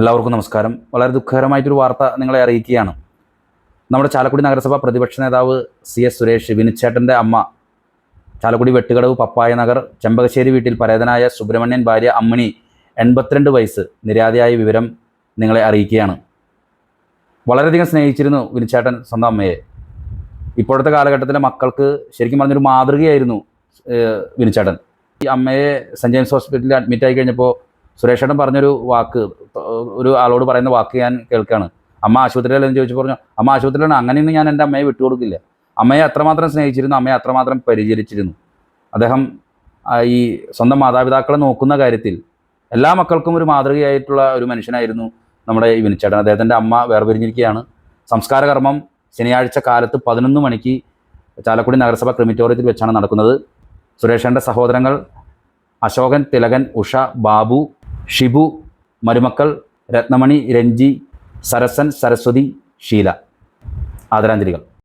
എല്ലാവർക്കും നമസ്കാരം. വളരെ ദുഃഖകരമായിട്ടൊരു വാർത്ത നിങ്ങളെ അറിയിക്കുകയാണ്. നമ്മുടെ ചാലക്കുടി നഗരസഭ പ്രതിപക്ഷ നേതാവ് സി എസ് സുരേഷ് വിനിച്ചേട്ടന്റെ അമ്മ ചാലക്കുടി വെട്ടുകടവ് പപ്പായ നഗർ ചെമ്പകശ്ശേരി വീട്ടിൽ പരേതനായ സുബ്രഹ്മണ്യൻ ഭാര്യ അമ്മിണി എൺപത്തിരണ്ട് വയസ്സ് നിര്യാതയായ വിവരം നിങ്ങളെ അറിയിക്കുകയാണ്. വളരെയധികം സ്നേഹിച്ചിരുന്നു വിനിച്ചേട്ടൻ സ്വന്തം അമ്മയെ. ഇപ്പോഴത്തെ കാലഘട്ടത്തിലെ മക്കൾക്ക് ശരിക്കും പറഞ്ഞൊരു മാതൃകയായിരുന്നു വിനിച്ചേട്ടൻ. ഈ അമ്മയെ സെന്റ് ജെയിംസ് ഹോസ്പിറ്റലിൽ അഡ്മിറ്റ് ആയി കഴിഞ്ഞപ്പോൾ സുരേഷേട്ടൻ പറഞ്ഞൊരു വാക്ക് ഒരു ആളോട് പറയുന്ന വാക്ക് ഞാൻ കേൾക്കുകയാണ്. അമ്മ ആശുപത്രിയിലെന്ന് ചോദിച്ചു പറഞ്ഞു അമ്മ ആശുപത്രിയിലാണ്. അങ്ങനെയൊന്നും ഞാൻ എന്റെ അമ്മയെ വിട്ടുകൊടുക്കില്ല. അമ്മയെ അത്രമാത്രം സ്നേഹിച്ചിരുന്നു അമ്മയെ അത്രമാത്രം പരിചരിച്ചിരുന്നു. അദ്ദേഹം ഈ സ്വന്തം മാതാപിതാക്കളെ നോക്കുന്ന കാര്യത്തിൽ എല്ലാ മക്കൾക്കും ഒരു മാതൃകയായിട്ടുള്ള ഒരു മനുഷ്യനായിരുന്നു നമ്മുടെ ഈ വിനിച്ചേട്ടൻ അദ്ദേഹത്തിന്റെ അമ്മ വേർപിരിഞ്ഞിരിക്കുകയാണ്. സംസ്കാര കർമ്മം ശനിയാഴ്ച കാലത്ത് പതിനൊന്ന് മണിക്ക് ചാലക്കുടി നഗരസഭ ക്രിമിറ്റോറിയത്തിൽ വെച്ചാണ് നടക്കുന്നത്. സുരേഷേന്റെ സഹോദരങ്ങൾ അശോകൻ തിലകൻ ഉഷ ബാബു ഷിബു മരുമക്കൾ രത്നമണി രഞ്ജി സരസൻ സരസ്വതി ഷീല. ആദരാഞ്ജലികൾ.